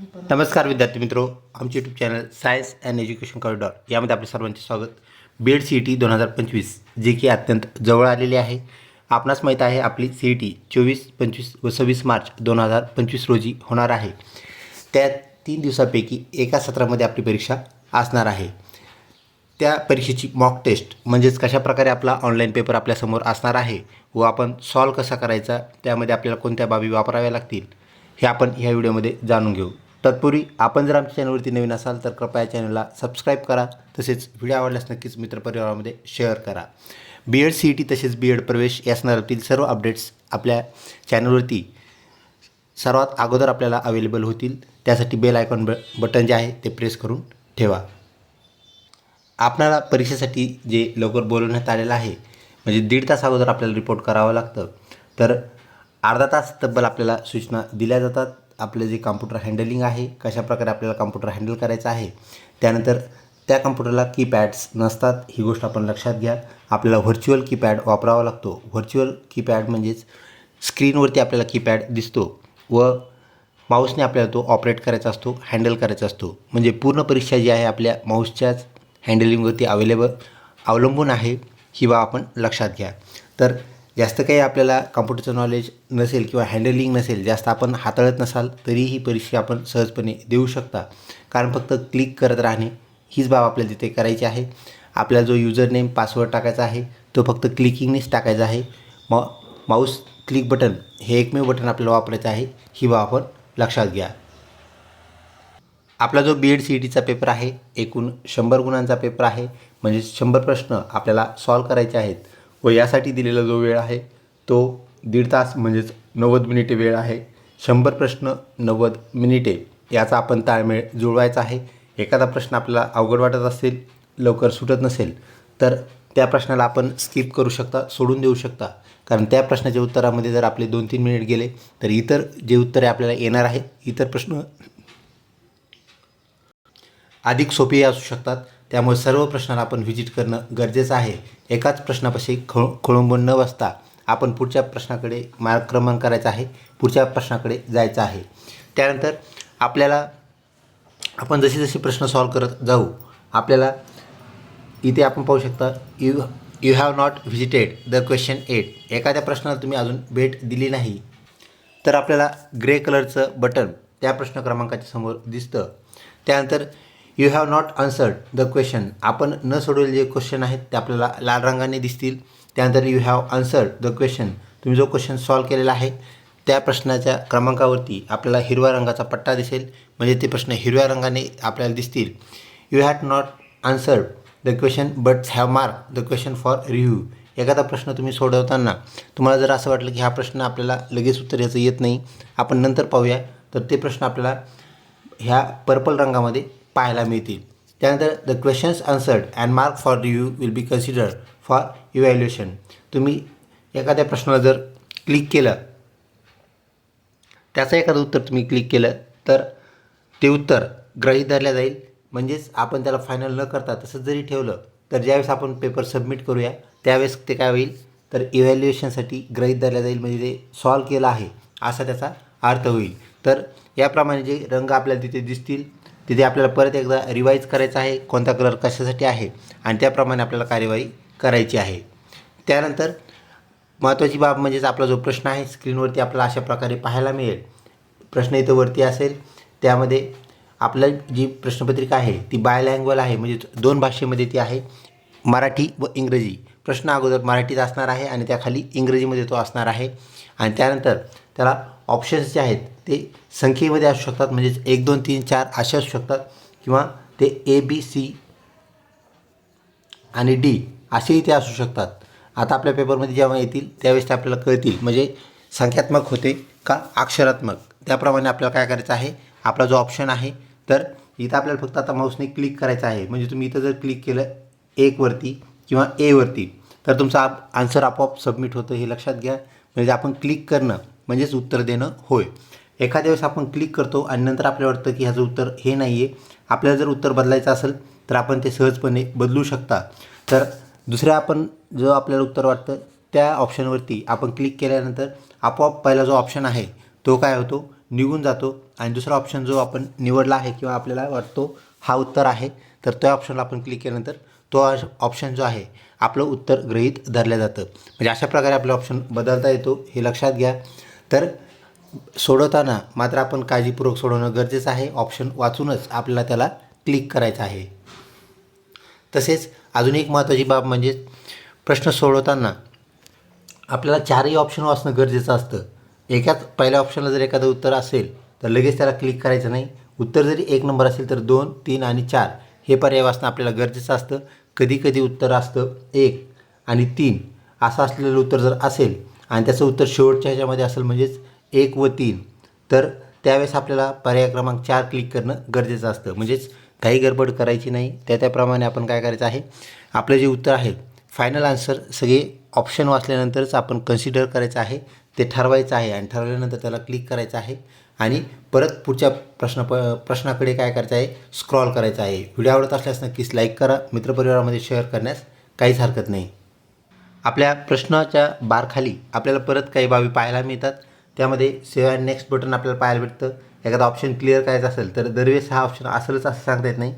नमस्कार विद्यार्थी मित्रो आमचे YouTube channel science and education corridor यामध्ये आपले सर्वांचे स्वागत. बीएड सी ई टी दोन हजार पंचवीस जे की अत्यंत जवळ आलेले आहे. आपणास माहीत आहे आपली सी ई टी चोवीस पंचवीस व सव्वीस मार्च दोन हजार पंचवीस रोजी होणार आहे. त्या तीन दिवसापैकी एका सत्रामध्ये आपली परीक्षा असणार आहे. त्या परीक्षेची मॉक टेस्ट म्हणजेच कशाप्रकारे आपला ऑनलाईन पेपर आपल्यासमोर असणार आहे व आपण सॉल्व कसा करायचा त्यामध्ये आपल्याला कोणत्या बाबी वापराव्या लागतील हे आपण ह्या व्हिडिओमध्ये जाणून घेऊ. तत्पूर्वी आपण जर आमच्या चॅनलवरती नवीन असाल तर कृपया चॅनलला सबस्क्राईब करा. तसेच व्हिडिओ आवडल्यास नक्कीच मित्रपरिवारामध्ये शेअर करा. B Ed C E T तसेच बी एड प्रवेश या संदर्भातील सर्व अपडेट्स आपल्या चॅनलवरती सर्वात अगोदर आपल्याला अवेलेबल होतील. त्यासाठी बेल आयकॉन ब बटन जे आहे ते प्रेस करून ठेवा. आपल्याला परीक्षेसाठी जे लवकर बोलवण्यात आलेलं आहे म्हणजे दीड तास अगोदर आपल्याला रिपोर्ट करावं लागतं. तर अर्धा तास तब्बल आपल्याला सूचना दिल्या जातात. आपलं जे कॉम्प्युटर हँडलिंग आहे कशाप्रकारे आपल्याला कॉम्प्युटर हँडल करायचं आहे त्यानंतर त्या कम्प्युटरला कीपॅड्स नसतात ही गोष्ट आपण लक्षात घ्या. आपल्याला व्हर्च्युअल कीपॅड वापरावा लागतो. व्हर्च्युअल कीपॅड म्हणजेच स्क्रीनवरती आपल्याला कीपॅड दिसतो व माऊसने आपल्याला तो ऑपरेट करायचा असतो हँडल करायचा असतो. म्हणजे पूर्ण परीक्षा जी आहे आपल्या माऊसच्याच हँडलिंगवरती अवेलेबल अवलंबून आहे ही बाब आपण लक्षात घ्या. तर जास्त काही आपल्याला कॉम्प्युटरचं नॉलेज नसेल किंवा हँडलिंग नसेल जास्त आपण हाताळत नसाल तरीही ही परीक्षा आपण सहजपणे देऊ शकता. कारण फक्त क्लिक करत राहणे हीच बाब आपल्याला तिथे करायची आहे. आपला जो युजर नेम पासवर्ड टाकायचा आहे तो फक्त क्लिकिंगनेच टाकायचा आहे. मा माऊस क्लिक बटन हे एकमेव बटन आपल्याला वापरायचं आहे ही बाब आपण लक्षात घ्या. आपला जो बी एड सी ई टीचा पेपर आहे एकूण शंभर गुणांचा पेपर आहे म्हणजे शंभर प्रश्न आपल्याला सॉल्व करायचे आहेत. व यासाठी दिलेला जो वेळ आहे तो दीड तास म्हणजेच नव्वद मिनिटे वेळ आहे. शंभर प्रश्न नव्वद मिनिटे याचा आपण ताळमेळ जुळवायचा आहे. एखादा प्रश्न आपल्याला अवघड वाटत असेल लवकर सुटत नसेल तर त्या प्रश्नाला आपण स्किप करू शकता सोडून देऊ शकता. कारण त्या प्रश्नाच्या उत्तरामध्ये जर आपले दोन तीन मिनिट गेले तर इतर जे उत्तरे आपल्याला येणार आहेत इतर प्रश्न अधिक सोपे असू शकतात. त्यामुळे सर्व प्रश्नाला आपण व्हिजिट करणं गरजेचं आहे. एकाच प्रश्नापाशी खळ खोळंबून न बसता आपण पुढच्या प्रश्नाकडे मार्गक्रमण करायचं आहे. पुढच्या प्रश्नाकडे जायचं आहे. त्यानंतर आपल्याला आपण जसे जसे प्रश्न सॉल्व करत जाऊ आपल्याला इथे आपण पाहू शकता you you have not visited the question yet एखाद्या प्रश्नाला तुम्ही अजून भेट दिली नाही. तर आपल्याला ग्रे कलरचं बटन त्या प्रश्न क्रमांकाच्या समोर दिसतं. त्यानंतर you have not answered the question आपण न सोडवलेले जे क्वेश्चन आहेत ते आपल्याला लाल रंगाने दिसतील. त्यानंतर you have answered the question तुम्ही जो क्वेश्चन सॉल्व केलेला आहे त्या प्रश्नाच्या क्रमांकावरती आपल्याला हिरव्या रंगाचा पट्टा दिसेल. म्हणजे ते प्रश्न हिरव्या रंगाने आपल्याला दिसतील. You had not answered the question but have mark the question for review एखादा प्रश्न तुम्ही सोडवताना तुम्हाला जर असं वाटलं की हा प्रश्न आपल्याला लगेच उत्तर याचं येत नाही आपण नंतर पाहूया. तर ते प्रश्न आपल्याला ह्या पर्पल रंगामध्ये पाहायला मिळतील. त्यानंतर the questions answered and mark for review will be considered for evaluation तुम्ही एखाद्या प्रश्नाला जर क्लिक केलं त्याचं एखादं उत्तर तुम्ही क्लिक केलं तर ते उत्तर ग्रहीत धरल्या जाईल. म्हणजेच आपण त्याला फायनल न करता तसंच जरी ठेवलं तर ज्यावेळेस आपण पेपर सबमिट करूया त्यावेळेस ते काय होईल? तर इव्हॅल्युएशनसाठी ग्रहीत धरल्या जाईल. म्हणजे ते सॉल्व केलं आहे असा त्याचा अर्थ होईल. तर याप्रमाणे जे रंग आपल्याला तिथे दिसतील तिथे आपल्याला परत एकदा रिवाईज करायचं आहे कोणता कलर कशासाठी आहे आणि त्याप्रमाणे आपल्याला कार्यवाही करायची आहे. त्यानंतर महत्त्वाची बाब म्हणजेच आपला जो प्रश्न आहे स्क्रीनवरती आपल्याला अशा प्रकारे पाहायला मिळेल. प्रश्न इथं वरती असेल त्यामध्ये आपलं जी प्रश्नपत्रिका आहे ती बायलँग्वल आहे म्हणजे दोन भाषेमध्ये ती आहे मराठी व इंग्रजी. प्रश्न अगोदर मराठीत असणार आहे आणि त्याखाली इंग्रजीमध्ये तो असणार आहे. आणि त्यानंतर त्याला ऑप्शन्स जे आहेत ते संख्येमध्ये असू शकतात म्हणजेच एक दोन तीन चार असे असू शकतात किंवा ते ए बी सी आणि डी असेही ते असू शकतात. आता आपल्या पेपरमध्ये जेव्हा येतील त्यावेळेस ते आपल्याला कळतील. म्हणजे संख्यात्मक होते का अक्षरात्मक? त्याप्रमाणे आपल्याला काय करायचं आहे? आपला जो ऑप्शन आहे तर इथं आपल्याला फक्त आता माऊसने क्लिक करायचं आहे. म्हणजे तुम्ही इथं जर क्लिक केलं एकवरती किंवा एवरती तर तुमचा आप आन्सर आपोआप सबमिट होतं हे लक्षात घ्या. म्हणजे आपण क्लिक करणं म्हणजेच उत्तर देणं होय. एखाद्या वेळेस आपण क्लिक करतो आणि नंतर आपल्याला वाटतं की ह्याचं उत्तर हे नाही आहे आपल्याला जर उत्तर बदलायचं असेल तर आपण ते सहजपणे बदलू शकता. तर दुसऱ्या आपण जो आपल्याला उत्तर वाटतं त्या ऑप्शनवरती आपण क्लिक केल्यानंतर आपोआप पहिला जो ऑप्शन आहे तो काय होतो? निघून जातो. आणि दुसरा ऑप्शन जो आपण निवडला आहे किंवा आपल्याला वाटतो हा उत्तर आहे तर त्या ऑप्शनला आपण क्लिक केल्यानंतर तो ऑप्शन जो आहे आपलं उत्तर गृहीत धरलं जातं. म्हणजे अशा प्रकारे आपलं ऑप्शन बदलता येतो हे लक्षात घ्या. तर सोडवताना मात्र आपण काळजीपूर्वक सोडवणं गरजेचं आहे. ऑप्शन वाचूनच आपल्याला त्याला क्लिक करायचं आहे. तसेच अजून एक महत्त्वाची बाब म्हणजे प्रश्न सोडवताना आपल्याला चारही ऑप्शन वाचणं गरजेचं असतं. एकाच पहिल्या ऑप्शनला जर एखादं उत्तर असेल तर लगेच त्याला क्लिक करायचं नाही. उत्तर जरी एक नंबर असेल तर दोन तीन आणि चार हे पर्याय वाचणं आपल्याला गरजेचं असतं. कधी कधी उत्तर असतं एक आणि तीन. असं असलेलं उत्तर जर असेल आणि त्याचं उत्तर शेवटच्या ह्याच्यामध्ये असेल म्हणजेच एक व तीन. तर त्यावेळेस आपल्याला पर्याय क्रमांक चार क्लिक करणं गरजेचं असतं. म्हणजेच काही गडबड करायची नाही. त्या त्याप्रमाणे आपण काय करायचं आहे? आपलं जे उत्तर आहे फायनल आन्सर सगळे ऑप्शन वाचल्यानंतरच आपण कन्सिडर करायचं आहे. ते ठरवायचं आहे आणि ठरवल्यानंतर त्याला क्लिक करायचं आहे. आणि परत पुढच्या प्रश्न प प्रश्नाकडे काय करायचं आहे? स्क्रॉल करायचं आहे. व्हिडिओ आवडत असल्यास नक्कीच लाईक करा. मित्रपरिवारामध्ये शेअर करण्यास काहीच हरकत नाही. आपल्या प्रश्नाच्या बारखाली आपल्याला परत काही बाबी पाहायला मिळतात. त्यामध्ये सेव्ह अँड नेक्स्ट बटन आपल्याला पाहायला भेटतं. एखादा ऑप्शन क्लिअर करायचा असेल तर दरवेळेस हा ऑप्शन असेलच असं सांगता येत नाही.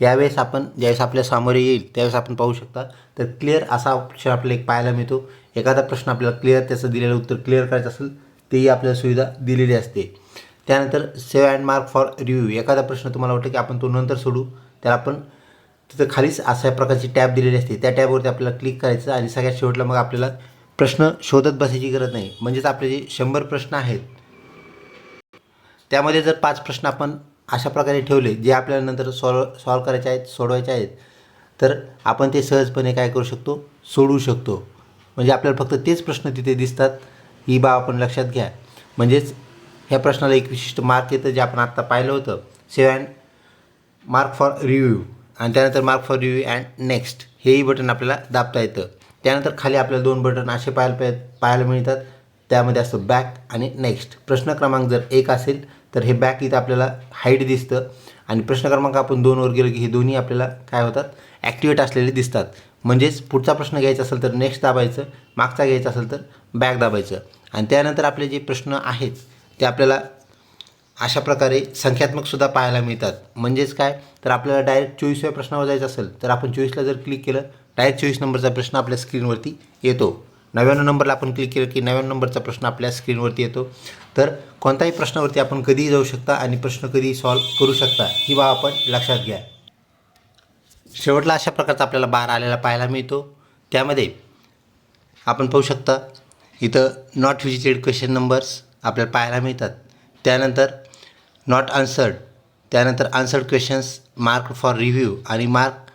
यावेळेस आपण ज्यावेळेस आपल्या सामोरे येईल त्यावेळेस आपण पाहू शकता. तर क्लिअर असा ऑप्शन आपल्याला एक पाहायला मिळतो. एखादा प्रश्न आपल्याला क्लिअर त्याचं दिलेलं उत्तर क्लिअर करायचं असेल तेही आपल्याला सुविधा दिलेली असते. त्यानंतर save and mark for review एखादा प्रश्न तुम्हाला वाटतं की आपण तो नंतर सोडू त्याला आपण तिथं खालीच अशा प्रकारची टॅब दिलेली असते. त्या टॅबवरती आपल्याला क्लिक करायचं आणि सगळ्यात शेवटला मग आपल्याला प्रश्न शोधत बसायची गरज नाही. म्हणजेच आपले जे शंभर प्रश्न आहेत त्यामध्ये जर पाच प्रश्न आपण अशा प्रकारे ठेवले जे आपल्याला नंतर सॉल्व सॉल्व करायचे आहेत सोडवायचे आहेत तर आपण ते सहजपणे काय करू शकतो? सोडवू शकतो. म्हणजे आपल्याला फक्त तेच प्रश्न तिथे दिसतात ही बाब आपण लक्षात घ्या. म्हणजेच ह्या प्रश्नाला एक विशिष्ट मार्क येतं जे आपण आत्ता पाहिलं होतं. Save and mark for review. आणि त्यानंतर mark for review and next. हेही बटन आपल्याला दाबता येतं. त्यानंतर खाली आपल्याला दोन बटन असे पाहायला पाय पाहायला मिळतात. त्यामध्ये असतं बॅक आणि नेक्स्ट प्रश्न क्रमांक जर एक असेल तर हे बॅक इथं आपल्याला हाईट दिसतं. आणि प्रश्न क्रमांक आपण दोनवर गेलो की हे दोन्ही आपल्याला काय होतात? ॲक्टिवेट असलेले दिसतात. म्हणजेच पुढचा प्रश्न घ्यायचा असेल तर नेक्स्ट दाबायचं मागचा घ्यायचा असेल तर बॅक दाबायचं. आणि त्यानंतर आपले जे प्रश्न आहेत ते आपल्याला अशा प्रकारे संख्यात्मकसुद्धा पाहायला मिळतात. म्हणजेच काय? तर आपल्याला डायरेक्ट चोवीसव्या प्रश्नावर जायचं असेल तर आपण चोवीसला जर क्लिक केलं डायरेक्ट चोवीस नंबरचा प्रश्न आपल्या स्क्रीनवरती येतो. नव्याण्णव नंबरला आपण क्लिक केलं की नव्याण्णव नंबरचा प्रश्न आपल्या स्क्रीनवरती येतो. तर कोणत्याही प्रश्नावरती आपण कधीही जाऊ शकता आणि प्रश्न कधीही सॉल्व करू शकता ही बाब आपण लक्षात घ्या. शेवटला अशा प्रकारचा आपल्याला बार आलेला पाहायला मिळतो. त्यामध्ये आपण पाहू शकता इथं नॉट व्हिजिटेड क्वेश्चन नंबर्स आपल्याला पाहायला मिळतात. त्यानंतर नॉट आन्सर्ड त्यानंतर answered questions mark for review आणि मार्क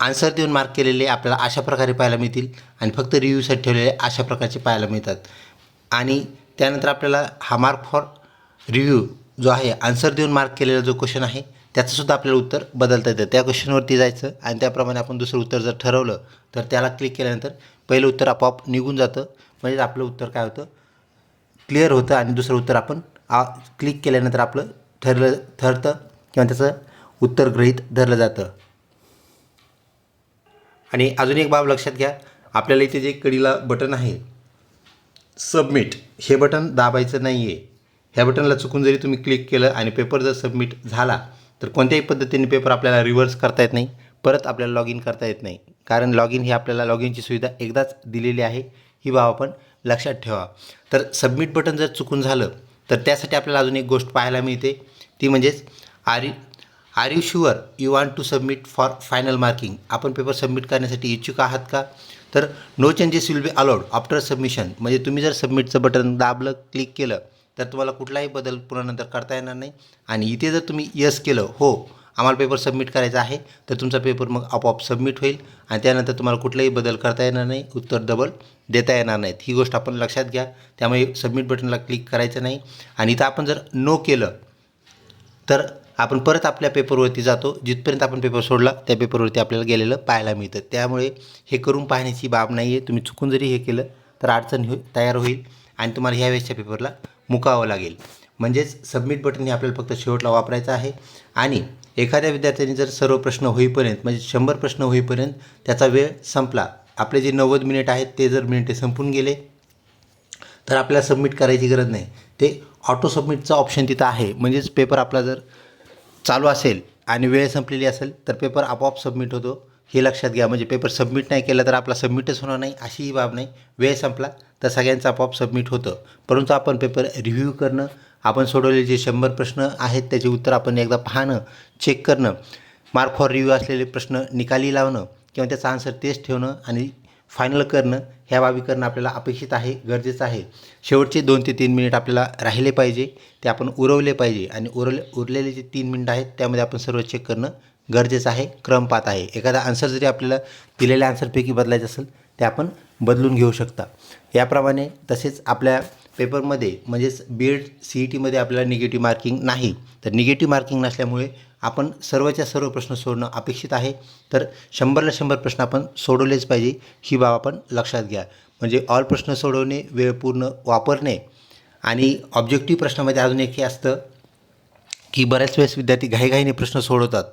आन्सर देऊन मार्क केलेले आपल्याला अशा प्रकारे पाहायला मिळतील. आणि फक्त रिव्ह्यूसाठी ठेवलेले अशा प्रकारचे पाहायला मिळतात. आणि त्यानंतर आपल्याला हा मार्क फॉर रिव्ह्यू जो आहे आन्सर देऊन मार्क केलेला जो क्वेश्चन आहे त्याचंसुद्धा आपल्याला उत्तर बदलता येतं. त्या क्वेश्चनवरती जायचं आणि त्याप्रमाणे आपण दुसरं उत्तर जर ठरवलं तर त्याला क्लिक केल्यानंतर पहिलं उत्तर आपोआप निघून जातं. म्हणजे आपलं उत्तर काय होतं? क्लिअर होतं आणि दुसरं उत्तर आपण आ क्लिक केल्यानंतर आपलं ठरलं ठरतं किंवा त्याचं उत्तर गृहीत धरलं जातं. आणि अजून एक बाब लक्षात घ्या. आपल्याला इथे जे कडीला बटन आहे सबमिट हे बटन दाबायचं नाही आहे ह्या बटनला चुकून जरी तुम्ही क्लिक केलं आणि पेपर जर सबमिट झाला तर कोणत्याही पद्धतीने पेपर आपल्याला रिव्हर्स करता येत नाही. परत आपल्याला लॉग इन करता येत नाही. कारण लॉग इन ही आपल्याला लॉग इनची सुविधा एकदाच दिलेली आहे. ही बाब आपण लक्षात ठेवा. तर सबमिट बटन जर चुकून झालं तर त्यासाठी आपल्याला अजून एक गोष्ट पाहायला मिळते. ती म्हणजेच are are you sure you want to submit for final marking आपण पेपर सबमिट करण्यासाठी इच्छुक आहात का? तर no changes will be allowed after submission म्हणजे तुम्ही जर सबमिटचं बटन दाबलं क्लिक केलं तर तुम्हाला कुठलाही बदल पुन्हा नंतर करता येणार नाही. आणि इथे जर तुम्ही यस केलं हो आम्हाला पेपर सबमिट करायचा आहे तर तुमचा पेपर मग आपोआप सबमिट होईल. आणि त्यानंतर तुम्हाला कुठलाही बदल करता येणार नाही उत्तर डबल देता येणार नाहीत. ही गोष्ट आपण लक्षात घ्या. त्यामुळे सबमिट बटनला क्लिक करायचं नाही. आणि इथं आपण जर नो केलं तर आपण परत आपल्या पेपरवरती जातो. जिथपर्यंत आपण पेपर सोडला त्या पेपरवरती आपल्याला गेलेलं पाहायला मिळतं. त्यामुळे हे करून पाहण्याची बाब नाही आहे तुम्ही चुकून जरी हे केलं तर अडचण हो तयार होईल आणि तुम्हाला ह्या वेळेसच्या पेपरला मुकावं लागेल. म्हणजेच सबमिट बटन हे आपल्याला फक्त शेवटला वापरायचं आहे. आणि एखाद्या विद्यार्थ्यांनी जर सर्व प्रश्न होईपर्यंत म्हणजे शंभर प्रश्न होईपर्यंत त्याचा वेळ संपला. आपले जे नव्वद मिनिट आहेत ते जर मिनिटे संपून गेले तर आपल्याला सबमिट करायची गरज नाही. ते ऑटो सबमिटचं ऑप्शन तिथं आहे. म्हणजेच पेपर आपला जर चालू असेल आणि वेळ संपलेली असेल तर पेपर आपोआप सबमिट होतो. हे लक्षात घ्या म्हणजे पेपर सबमिट नाही केला तर आपला सबमिटच होणार नाही अशीही बाब नाही. वेळ संपला तर सगळ्यांचं आपोआप सबमिट होतं. परंतु आपण पेपर रिव्ह्यू करणं आपण सोडवलेले जे शंभर प्रश्न आहेत त्याचे उत्तर आपण एकदा पाहणं चेक करणं मार्क फॉर रिव्ह्यू असलेले प्रश्न निकाली लावणं किंवा त्याचा आन्सर तेच ठेवणं आणि फायनल करणं ह्या बाबी करणं आपल्याला अपेक्षित आहे गरजेचं आहे. शेवटचे दोन ते तीन मिनिट आपल्याला राहिले पाहिजे ते आपण उरवले पाहिजे आणि उरले उरलेले जे तीन मिनिट आहेत त्यामध्ये आपण सर्व चेक करणं गरजेचं आहे क्रम पात आहे. एखादा आन्सर जरी आपल्याला दिलेल्या आन्सरपैकी बदलायचं असेल ते आपण बदलून घेऊ शकता. याप्रमाणे तसेच आपल्या पेपरमध्ये म्हणजेच बी एड सी ई टीमध्ये आपल्याला निगेटिव्ह मार्किंग नाही. तर निगेटिव्ह मार्किंग नसल्यामुळे आपण सर्वच्या सर्व प्रश्न सोडणं अपेक्षित आहे. तर शंभरला शंभर प्रश्न आपण सोडवलेच पाहिजे ही बाब आपण लक्षात घ्या. म्हणजे ऑल प्रश्न सोडवणे वेळ पूर्ण वापरणे आणि ऑब्जेक्टिव्ह प्रश्नामध्ये अजून एक हे असतं की बऱ्याच वेळेस विद्यार्थी घाईघाईने प्रश्न सोडवतात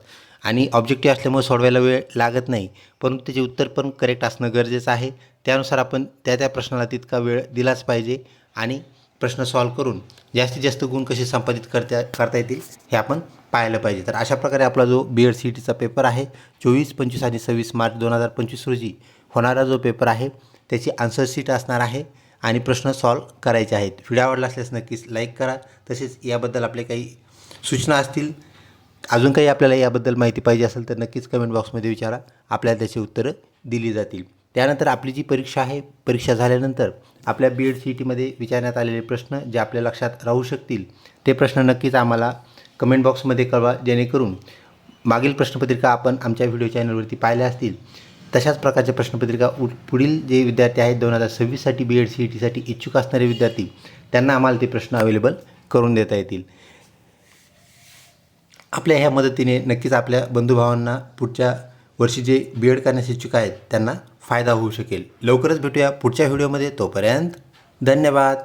आणि ऑब्जेक्टिव्ह असल्यामुळे सोडवायला वेळ लागत नाही. परंतु त्याचे उत्तर पण करेक्ट असणं गरजेचं आहे. त्यानुसार आपण त्या त्या प्रश्नाला तितका वेळ दिलाच पाहिजे. आणि प्रश्न सॉल्व करून जास्तीत जास्त गुण कसे संपादित करता करता येतील हे आपण पाहायला पाहिजे. तर अशा प्रकारे आपला जो बी एड सी ई टीचा पेपर आहे चोवीस पंचवीस आणि सव्वीस मार्च दोन हजार पंचवीस रोजी होणारा जो पेपर आहे त्याची आन्सर शीट असणार आहे आणि प्रश्न सॉल्व करायचे आहेत. व्हिडिओ आवडला असल्यास नक्कीच लाईक करा. तसेच याबद्दल आपले काही सूचना असतील अजून काही आपल्याला याबद्दल माहिती पाहिजे असेल तर नक्कीच कमेंट बॉक्समध्ये विचारा. आपल्याला त्याची उत्तरं दिली जातील. त्यानंतर आपली जी परीक्षा आहे परीक्षा झाल्यानंतर आपल्या बी एड सी ई टीमध्ये विचारण्यात आलेले प्रश्न जे आपल्या लक्षात राहू शकतील ते प्रश्न नक्कीच आम्हाला कमेंट बॉक्समध्ये कळवा जेणेकरून मागील प्रश्नपत्रिका आपण आमच्या व्हिडिओ चॅनलवरती पाहिल्या असतील. तशाच प्रकारच्या प्रश्नपत्रिका उ पुढील जे विद्यार्थी आहेत दोन हजार सव्वीससाठी बी एड सी ई टीसाठी इच्छुक असणारे विद्यार्थी त्यांना आम्हाला ते प्रश्न अवेलेबल करून देता येतील. आपल्या ह्या मदतीने नक्कीच आपल्या बंधुभावांना पुढच्या वर्षी जे बी एड करण्यास इच्छुक आहेत त्यांना फायदा होऊ शकेल. लवकरच भेटूया पुढच्या व्हिडिओमध्ये. तोपर्यंत धन्यवाद.